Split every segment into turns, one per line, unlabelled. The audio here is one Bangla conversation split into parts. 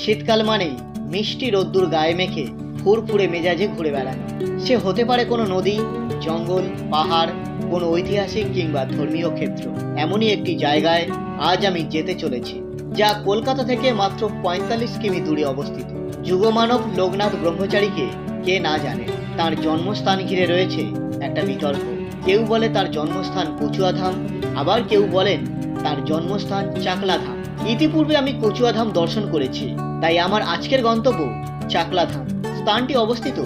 শীতকাল মানেই মিষ্টি রোদ্দুর গায়ে মেখে ফুরফুরে মেজাজে ঘুরে বেড়ানো সে হতে পারে কোনো নদী, জঙ্গল, পাহাড়, কোনো ঐতিহাসিক কিংবা ধর্মীয় ক্ষেত্র। এমনই একটি জায়গায় আজ আমি যেতে চলেছি, যা কলকাতা থেকে মাত্র পঁয়তাল্লিশ কিমি দূরে অবস্থিত। যুগমানব লোকনাথ ব্রহ্মচারীকে কে না জানে, তার জন্মস্থান ঘিরে রয়েছে একটা বিতর্ক। কেউ বলে তার জন্মস্থান কচুয়াধাম, আবার কেউ বলেন তার জন্মস্থান চাকলাধাম। ইতিপূর্বে আমি কচুয়াধাম দর্শন করেছি, তাই আমার আজকের গন্তব্য চাকলাধাম। স্থানটি অবস্থিত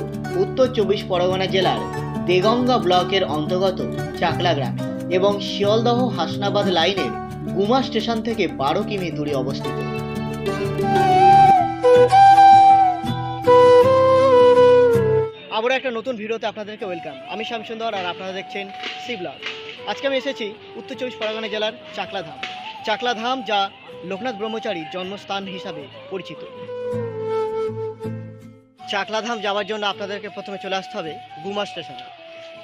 উত্তর চব্বিশ পরগনা জেলার দেগঙ্গা ব্লকের অন্তর্গত চাকলা গ্রামে এবং শিয়ালদহ হাসনাবাদ লাইনের গুমা স্টেশন থেকে বারো কিমি দূরে অবস্থিত। আবার একটা নতুন ভিডিওতে আপনাদেরকে ওয়েলকাম। আমি শ্যামসুন্দর আর আপনারা দেখছেন সি আজকে আমি এসেছি উত্তর চব্বিশ পরগনা জেলার চাকলাধাম। চাকলাধাম যা লোকনাথ ব্রহ্মচারীর জন্মস্থান হিসাবে পরিচিত। চাকলাধাম যাওয়ার জন্য আপনাদেরকে প্রথমে চলে আসতে হবে গুমা স্টেশনে।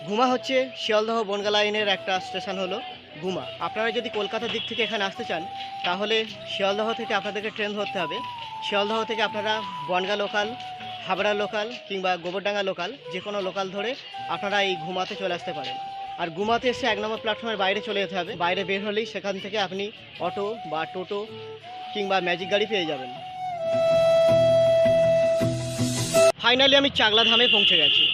গুমা হচ্ছে শিয়ালদহ বনগা লাইনের একটা স্টেশন হলো গুমা। আপনারা যদি কলকাতার দিক থেকে এখানে আসতে চান, তাহলে শিয়ালদহ থেকে আপনাদেরকে ট্রেন ধরতে হবে। শিয়ালদহ থেকে আপনারা বনগা লোকাল, হাবড়া লোকাল কিংবা গোবরডাঙ্গা লোকাল যে কোনো লোকাল ধরে আপনারা এই ঘুমাতে চলে আসতে পারেন। আর ঘুমাতে এসে এক নম্বর প্ল্যাটফর্মের বাইরে চলে যেতে হবে। বাইরে বের হলেই সেখান থেকে আপনি অটো বা টোটো কিংবা ম্যাজিক গাড়ি পেয়ে যাবেন। ফাইনালি আমি চাকলা ধামে পৌঁছে গেছি।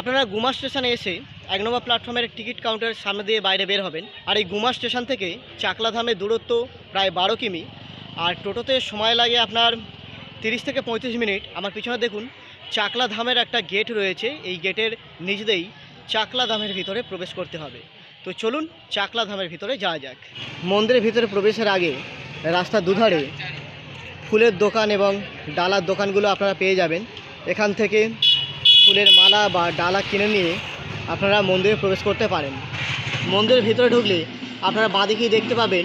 আপনারা গুমা স্টেশনে এসে এক নম্বর প্ল্যাটফর্মের টিকিট কাউন্টারের সামনে দিয়ে বাইরে বের হবেন। আর এই গুমা স্টেশন থেকে চাকলা ধামের দূরত্ব প্রায় বারো কিমি। আর টোটোতে সময় লাগে আপনার তিরিশ থেকে পঁয়ত্রিশ মিনিট। আমার পিছনে দেখুন চাকলা ধামের একটা গেট রয়েছে। এই গেটের নিচ দিয়েই চাকলা ধামের ভিতরে প্রবেশ করতে হবে। তো চলুন চাকলা ধামের ভিতরে যাওয়া যাক। মন্দিরের ভিতরে প্রবেশের আগে রাস্তার দুধারে ফুলের দোকান এবং ডালার দোকানগুলো আপনারা পেয়ে যাবেন। এখান থেকে ফুলের মালা বা ডালা কিনে নিয়ে আপনারা মন্দিরে প্রবেশ করতে পারেন। মন্দিরের ভিতরে ঢুকলে আপনারা বাঁদিকেই দেখতে পাবেন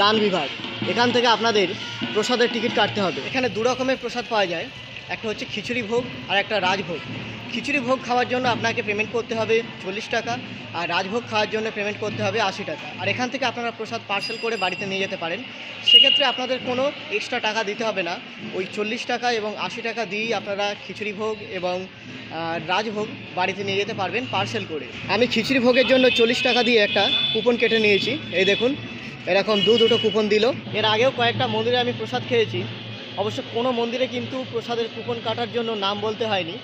দান বিভাগ। এখান থেকে আপনাদের প্রসাদের টিকিট কাটতে হবে। এখানে দু রকমের প্রসাদ পাওয়া যায়। একটা হচ্ছে খিচুড়ি ভোগ আর একটা রাজভোগ। খিচুড়ি ভোগ খাওয়ার জন্য আপনাকে পেমেন্ট করতে হবে চল্লিশ টাকা আর রাজভোগ খাওয়ার জন্য পেমেন্ট করতে হবে আশি টাকা। আর এখান থেকে আপনারা প্রসাদ পার্সেল করে বাড়িতে নিয়ে যেতে পারেন। সেক্ষেত্রে আপনাদের কোনো এক্সট্রা টাকা দিতে হবে না। ওই চল্লিশ টাকা এবং আশি টাকা দিয়েই আপনারা খিচুড়ি ভোগ এবং রাজভোগ বাড়িতে নিয়ে যেতে পারবেন পার্সেল করে। আমি খিচুড়ি ভোগের জন্য চল্লিশ টাকা দিয়ে একটা কুপন কেটে নিয়েছি। এই দেখুন, এরকম দু দুটো কুপন দিল। এর আগেও কয়েকটা মন্দিরে আমি প্রসাদ খেয়েছি। অবশ্য কোনো মন্দিরে কিন্তু প্রসাদের কুপন কাটার জন্য নাম বলতে হয়নি।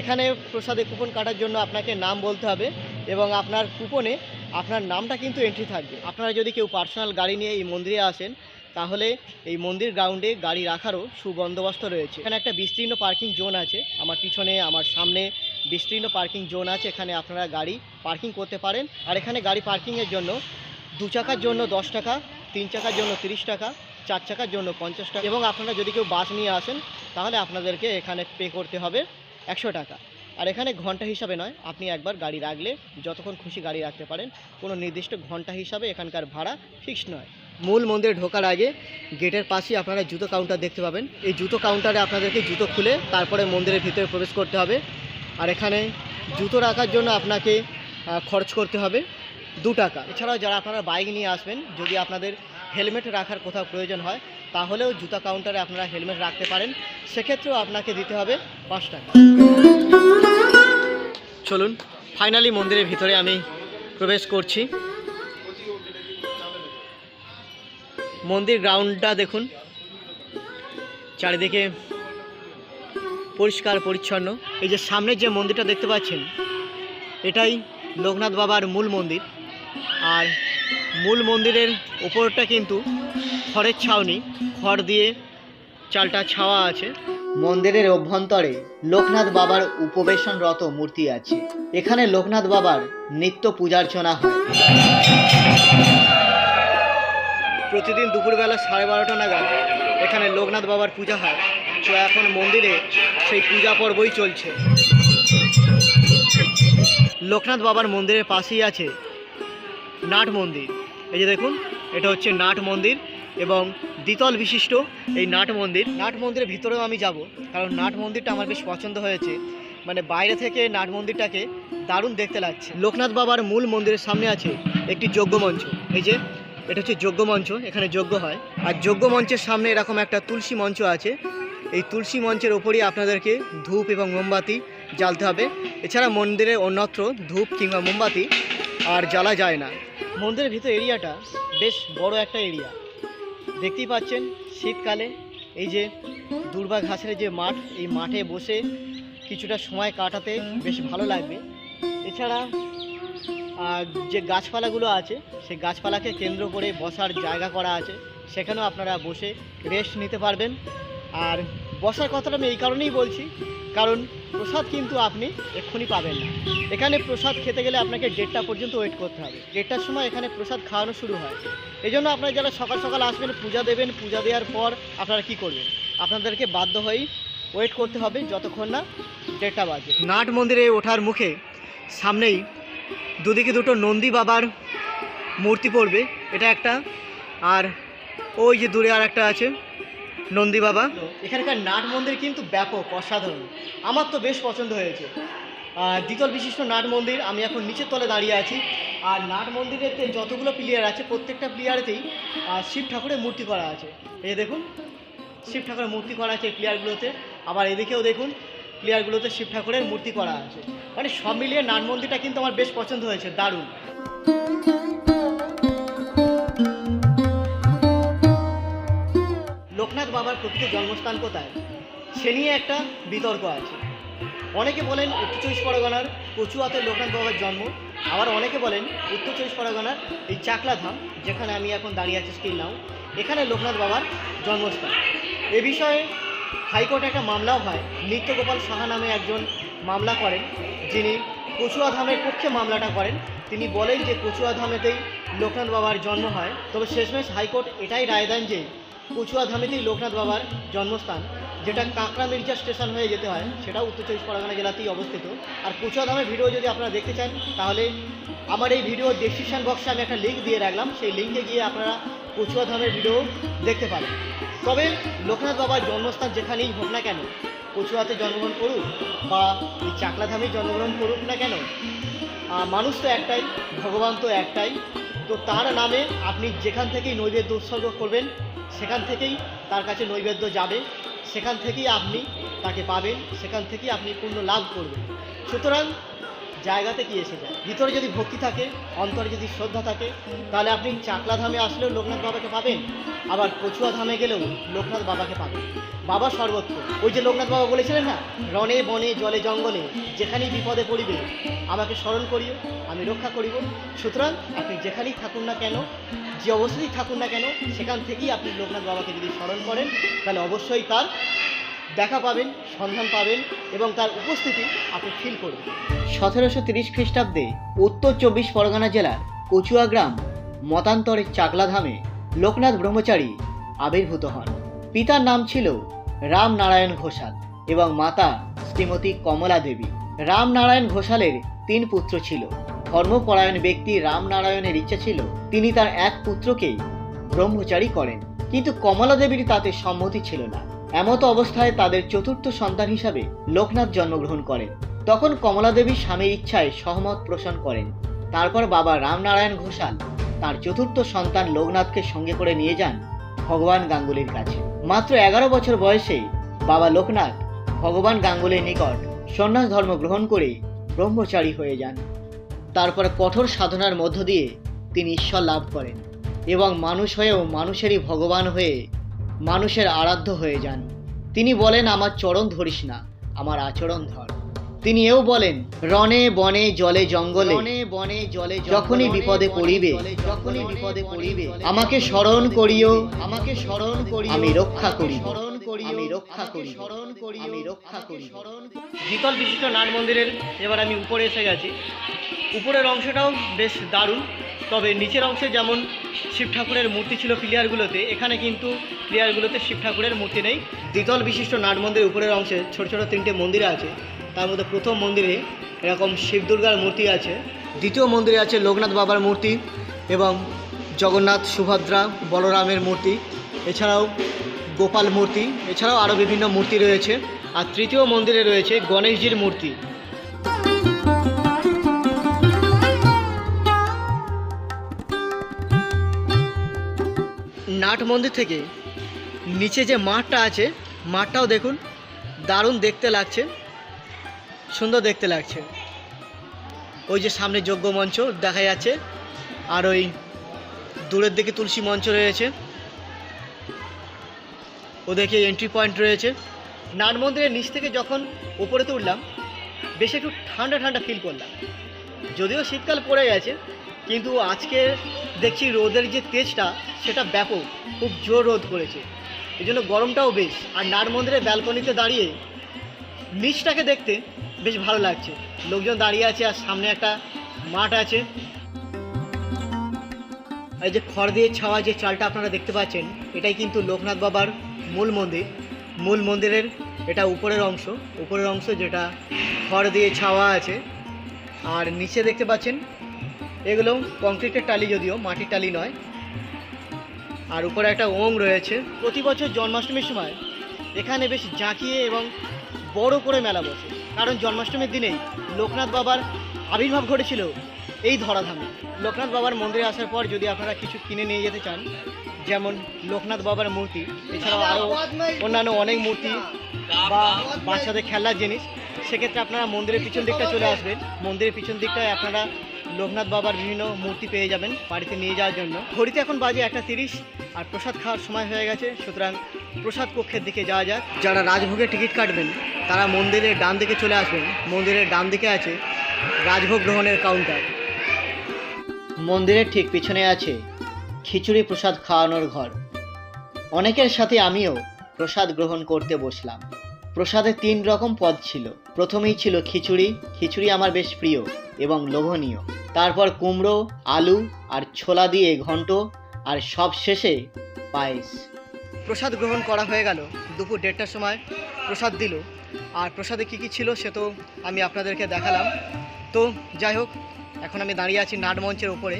এখানে প্রসাদে কুপন কাটার জন্য আপনাকে নাম বলতে হবে এবং আপনার কুপনে আপনার নামটা কিন্তু এন্ট্রি থাকবে। আপনারা যদি কেউ পার্সোনাল গাড়ি নিয়ে এই মন্দিরে আসেন, তাহলে এই মন্দির গ্রাউন্ডে গাড়ি রাখারও সুবন্দোবস্ত রয়েছে। এখানে একটা বিস্তীর্ণ পার্কিং জোন আছে। আমার পিছনে, আমার সামনে বিস্তীর্ণ পার্কিং জোন আছে। এখানে আপনারা গাড়ি পার্কিং করতে পারেন। আর এখানে গাড়ি পার্কিংয়ের জন্য দু চাকার জন্য দশ টাকা, তিন চাকার জন্য তিরিশ টাকা চার চাকার জন্য পঞ্চাশ টাকা। এবং আপনারা যদি কেউ বাস নিয়ে আসেন, তাহলে আপনাদেরকে এখানে পে করতে হবে একশো টাকা। আর এখানে ঘণ্টা হিসাবে নয়, আপনি একবার গাড়ি রাখলে যতক্ষণ খুশি গাড়ি রাখতে পারেন, কোনো নির্দিষ্ট ঘণ্টা হিসাবে এখানকার ভাড়া ফিক্সড নয়। মূল মন্দিরে ঢোকার আগে গেটের পাশেই আপনারা জুতো কাউন্টার দেখতে পাবেন। এই জুতো কাউন্টারে আপনাদেরকে জুতো খুলে তারপরে মন্দিরের ভিতরে প্রবেশ করতে হবে। আর এখানে জুতো রাখার জন্য আপনাকে খরচ করতে হবে দু টাকা। এছাড়াও যারা আপনারা বাইক নিয়ে আসবেন, যদি আপনাদের হেলমেট রাখার কোথাও প্রয়োজন হয়, তাহলেও জুতা কাউন্টারে আপনারা হেলমেট রাখতে পারেন। সেক্ষেত্রেও আপনাকে দিতে হবে পাঁচ টাকা। চলুন, ফাইনালি মন্দিরের ভিতরে আমি প্রবেশ করছি। মন্দির গ্রাউন্ডটা দেখুন। চারিদিকে পরিষ্কার, পরিচ্ছন্ন। এই যে সামনে যে মন্দিরটা দেখতে পাচ্ছেন, এটাই লোকনাথ বাবার মূল মন্দির। আর মূল মন্দিরের ওপরটা কিন্তু খড়ের ছাউনি খড় দিয়ে চালটা ছাওয়া আছে। মন্দিরের অভ্যন্তরে লোকনাথ বাবার উপবেশনরত মূর্তি আছে। এখানে লোকনাথ বাবার নিত্য পূজার্চনা হয়। প্রতিদিন দুপুরবেলা সাড়ে বারোটা নাগাদ এখানে লোকনাথ বাবার পূজা হয়। তো এখন মন্দিরে সেই পূজা পর্বই চলছে। লোকনাথ বাবার মন্দিরের পাশেই আছে নাট মন্দির। এই যে দেখুন, এটা হচ্ছে নাট মন্দির এবং দ্বিতল বিশিষ্ট এই নাট মন্দির। নাট মন্দিরের ভিতরেও আমি যাব, কারণ নাট মন্দিরটা আমার বেশ পছন্দ হয়েছে। মানে বাইরে থেকে নাট মন্দিরটাকে দারুণ দেখতে লাগছে। লোকনাথ বাবার মূল মন্দিরের সামনে আছে একটি যজ্ঞ মঞ্চ। এই যে, এটা হচ্ছে যজ্ঞ মঞ্চ, এখানে যজ্ঞ হয়। আর যজ্ঞ মঞ্চের সামনে এরকম একটা তুলসী মঞ্চ আছে। এই তুলসী মঞ্চের ওপরই আপনাদেরকে ধূপ এবং মোমবাতি জ্বালতে হবে। এছাড়া মন্দিরে অন্যত্র ধূপ কিংবা মোমবাতি আর জ্বালা যায় না। মন্দিরের ভিতর এরিয়াটা বেশ বড় একটা এরিয়া। দেখতেই পাচ্ছেন শীতকালে এই যে দুর্বা ঘাসের যে মাঠ, এই মাঠে বসে কিছুটা সময় কাটাতে বেশ ভালো লাগবে। এছাড়া যে গাছপালাগুলো আছে, সেই গাছপালাকে কেন্দ্র করে বসার জায়গা করা আছে। সেখানেও আপনারা বসে রেস্ট নিতে পারবেন। আর বসার কথাটা আমি এই কারণেই বলছি, কারণ প্রসাদ কিন্তু আপনি এক্ষুনি পাবেন না। এখানে প্রসাদ খেতে গেলে আপনাকে দেড়টা পর্যন্ত ওয়েট করতে হবে। দেড়টার সময় এখানে প্রসাদ খাওয়ানো শুরু হয়। এই জন্য আপনারা যারা সকাল সকাল আসবেন, পূজা দেবেন, পূজা দেওয়ার পর আপনারা কি করবেন? আপনাদেরকে বাধ্য হয়েই ওয়েট করতে হবে যতক্ষণ না দেড়টা বাজে। নাট মন্দিরে ওঠার মুখে সামনেই দুদিকে দুটো নন্দী বাবার মূর্তি পড়বে। এটা একটা। আর ওই যে দূরে আর একটা আছে। নন্দী বাবা। এখানকার নাট মন্দির কিন্তু ব্যাপক, অসাধারণ। আমার তো বেশ পছন্দ হয়েছে। দ্বিতল বিশিষ্ট নাট মন্দির, আমি এখন নিচের তলে দাঁড়িয়ে আছি। আর নাট মন্দিরেতে যতগুলো প্লেয়ার আছে, প্রত্যেকটা প্লেয়ারেতেই শিব ঠাকুরের মূর্তি করা আছে। এই দেখুন, শিব ঠাকুরের মূর্তি করা আছে প্লেয়ারগুলোতে আবার এদিকেও দেখুন প্লেয়ারগুলোতে শিব ঠাকুরের মূর্তি করা আছে। মানে সব মিলিয়ে নাট মন্দিরটা কিন্তু আমার বেশ পছন্দ হয়েছে, দারুণ। বাবার প্রকৃত জন্মস্থান কোথায়? সে নিয়ে একটা বিতর্ক আছে। অনেকে বলেন উত্তর চব্বিশ পরগনার কচুয়াতে লোকনাথ বাবার জন্ম। আবার অনেকে বলেন উত্তর চব্বিশ পরগনার এই চাকলা ধাম যেখানে আমি এখন দাঁড়িয়ে আছি স্টিল নাও এখানে লোকনাথ বাবার জন্মস্থান। এ বিষয়ে হাইকোর্টে একটা মামলাও হয়। নিত্যগোপাল সাহা নামে একজন মামলা করেন, যিনি কচুয়া ধামের পক্ষে মামলাটা করেন। তিনি বলেন যে কচুয়া ধামেতেই লোকনাথ বাবার জন্ম হয়। তবে শেষমেশ হাইকোর্ট এটাই রায় দেন যে কচুয়া ধামেতেই লোকনাথ বাবার জন্মস্থান, যেটা কাঁকড়া মির্জা স্টেশন হয়ে যেতে হয়, সেটাও উত্তর চব্বিশ পরগনা জেলাতেই অবস্থিত। আর কচুয়া ধামের ভিডিও যদি আপনারা দেখতে চান, তাহলে আমার এই ভিডিও ডেসক্রিপশন বক্সে আমি একটা লিঙ্ক দিয়ে রাখলাম। সেই লিঙ্কে গিয়ে আপনারা কচুয়া ধামের ভিডিও দেখতে পারেন। তবে লোকনাথ বাবার জন্মস্থান যেখানেই হোক না কেন, কচুয়াতে জন্মগ্রহণ করুক বা এই চাকলা ধামেই জন্মগ্রহণ করুক না কেন মানুষ তো একটাই, ভগবান তো একটাই। তো তার নামে আপনি যেখান থেকেই নৈবেদ্য উৎসর্গ করবেন সেখান থেকেই তার কাছে নৈবেদ্য যাবে। সেখান থেকেই আপনি তাকে পাবেন। সেখান থেকেই আপনি পূর্ণ লাভ করবেন। সুতরাং জায়গাতে কি এসে যায়। ভিতরে যদি ভক্তি থাকে, অন্তরে যদি শ্রদ্ধা থাকে, তাহলে আপনি চাকলা ধামে আসলেও লোকনাথ বাবাকে পাবেন, আবার কচুয়া ধামে গেলেও লোকনাথ বাবাকে পাবেন। বাবা সর্বত্র। ওই যে লোকনাথ বাবা বলেছিলেন না রনে বনে, জলে, জঙ্গলে, যেখানেই বিপদে পড়িবে, আমাকে স্মরণ করিও, আমি রক্ষা করিব। সুতরাং আপনি যেখানেই থাকুন না কেন, যে অবস্থাতেই থাকুন না কেন, সেখান থেকেই আপনি লোকনাথ বাবাকে যদি স্মরণ করেন, তাহলে অবশ্যই তার দেখা পাবেন, সন্ধান পাবেন এবং তার উপস্থিতি আপনি ফিল করবেন। সতেরোশো তিরিশ খ্রিস্টাব্দে উত্তর চব্বিশ পরগনা জেলার কচুয়া গ্রাম মতান্তরের চাকলাধামে লোকনাথ ব্রহ্মচারী আবির্ভূত হন। পিতার নাম ছিল রামনারায়ণ ঘোষাল এবং মাতা শ্রীমতী কমলা দেবী। রামনারায়ণ ঘোষালের তিন পুত্র ছিল। ধর্মপরায়ণ ব্যক্তি রামনারায়ণের ইচ্ছা ছিল, তিনি তার এক পুত্রকেই ব্রহ্মচারী করেন। কিন্তু কমলা দেবীর তাতে সম্মতি ছিল না। এমতো অবস্থায় তাদের চতুর্থ সন্তান হিসাবে লোকনাথ জন্মগ্রহণ করেন। তখন কমলা দেবী স্বামীর ইচ্ছায় সহমত পোষণ করেন। তারপর বাবা রামনারায়ণ ঘোষাল তার চতুর্থ সন্তান লোকনাথকে সঙ্গে করে নিয়ে যান ভগবান গাঙ্গুলির কাছে। মাত্র এগারো বছর বয়সে বাবা লোকনাথ ভগবান গাঙ্গুলির নিকট সন্ন্যাস ধর্ম গ্রহণ করে ব্রহ্মচারী হয়ে যান। তারপর কঠোর সাধনার মধ্য দিয়ে তিনি ঈশ্বর লাভ করেন এবং মানুষ হয়েও মানুষেরই ভগবান হয়ে মানুষের আরাধ্য হয়ে যান। তিনি বলেন আমার চরণ ধরিস না আমার আচরণ ধর। তিনি এও বলেন রনে বনে জলে জঙ্গলে রনে বনে জলে যখনই বিপদে পড়িবে যখনই বিপদে পড়িবে আমাকে স্মরণ করিও আমাকে স্মরণ করি আমি রক্ষা করি স্মরণ করি আমি রক্ষা করি স্মরণ করি আমি রক্ষা করি। স্মরণ দ্বিতল বিশিষ্ট নাট মন্দিরের এবার আমি উপরে এসে গেছি। উপরের অংশটাও বেশ দারুণ তবে নিচের অংশে যেমন শিব ঠাকুরের মূর্তি ছিল প্লেয়ারগুলোতে এখানে কিন্তু প্লেয়ারগুলোতে শিব ঠাকুরের মূর্তি নেই। দ্বিতল বিশিষ্ট নাট মন্দিরের উপরের অংশে ছোট ছোট তিনটে মন্দির আছে। তার মধ্যে প্রথম মন্দিরে এরকম শিব দুর্গার মূর্তি আছে। দ্বিতীয় মন্দিরে আছে লোকনাথ বাবার মূর্তি এবং জগন্নাথ, সুভদ্রা, বলরামের মূর্তি, এছাড়াও গোপাল মূর্তি, এছাড়াও আরও বিভিন্ন মূর্তি রয়েছে। আর তৃতীয় মন্দিরে রয়েছে গণেশজির মূর্তি। নাট মন্দির থেকে নিচে যে মাঠটা আছে, মাঠটাও দেখুন, দারুণ দেখতে লাগছে। সুন্দর দেখতে লাগছে। ওই যে সামনে যজ্ঞ মঞ্চ দেখা যাচ্ছে, আর ওই দূরের দিকে তুলসী মঞ্চ রয়েছে। ওদেরকে এন্ট্রি পয়েন্ট রয়েছে। নাট মন্দিরের নিচ থেকে যখন উপরে তুললাম, বেশ একটু ঠান্ডা ঠান্ডা ফিল করলাম। যদিও শীতকাল পড়ে গেছে, কিন্তু আজকে দেখছি রোদের যে তেজটা, সেটা ব্যাপক, খুব জোর রোদ করেছে। এই জন্য গরমটাও বেশ, আর নাট মন্দিরের ব্যালকনিতে দাঁড়িয়ে নিচটাকে দেখতে বেশ ভালো লাগছে। লোকজন দাঁড়িয়ে আছে আর সামনে একটা মাঠ আছে। এই যে খড় দিয়ে ছাওয়া যে চালটা আপনারা দেখতে পাচ্ছেন, এটাই কিন্তু লোকনাথ বাবার মূল মন্দির। মূল মন্দিরের এটা উপরের অংশ। উপরের অংশ যেটা খড় দিয়ে ছাওয়া আছে। আর নিচে দেখতে পাচ্ছেন, এগুলো কংক্রিটের টালি যদিও, মাটির টালি নয়। আর উপরে একটা ওং রয়েছে। প্রতি বছর জন্মাষ্টমীর সময় এখানে বেশ জাঁকিয়ে এবং বড় করে মেলা বসে। কারণ জন্মাষ্টমীর দিনে লোকনাথ বাবার আবির্ভাব ঘটেছিল এই ধরাধামে। লোকনাথ বাবার মন্দিরে আসার পর যদি আপনারা কিছু কিনে নিয়ে যেতে চান, যেমন লোকনাথ বাবার মূর্তি, এছাড়াও আরও অন্যান্য অনেক মূর্তি বা বাচ্চাদের খেলার জিনিস, সেক্ষেত্রে আপনারা মন্দিরের পিছন দিকটা চলে আসবেন। মন্দিরের পিছন দিকটায় আপনারা লোকনাথ বাবার বিভিন্ন মূর্তি পেয়ে যাবেন বাড়িতে নিয়ে যাওয়ার জন্য। ঘড়িতে এখন বাজে একটা তিরিশ, আর প্রসাদ খাওয়ার সময় হয়ে গেছে, সুতরাং প্রসাদ কক্ষের দিকে যাওয়া যাক। যারা রাজভোগের টিকিট কাটবেন তারা মন্দিরের ডান দিকে চলে আসবেন। মন্দিরের ডান দিকে আছে রাজভোগ গ্রহণের কাউন্টার মন্দিরের ঠিক পিছনে আছে খিচুড়ি প্রসাদ খাওয়ানোর ঘর। অনেকের সাথে আমিও প্রসাদ গ্রহণ করতে বসলাম। প্রসাদে তিন রকম পদ ছিল। প্রথমেই ছিল খিচুড়ি। খিচুড়ি আমার বেশ প্রিয় এবং লোভনীয়। তারপর কুমড়ো, আলু আর ছোলা দিয়ে ঘন্ট আর সব শেষে পায়েস। প্রসাদ গ্রহণ করা হয়ে গেল। দুপুর দেড়টার সময় প্রসাদ দিল। আর প্রসাদে কী কী ছিল সে তো আমি আপনাদেরকে দেখালাম। তো যাই হোক, এখন আমি দাঁড়িয়ে আছি নাট মঞ্চের উপরে।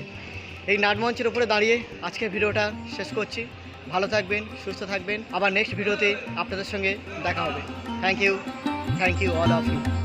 এই নাট মঞ্চের উপরে দাঁড়িয়ে আজকের ভিডিওটা শেষ করছি। ভালো থাকবেন, সুস্থ থাকবেন। আবার নেক্সট ভিডিওতে আপনাদের সঙ্গে দেখা হবে। Thank you thank you all of you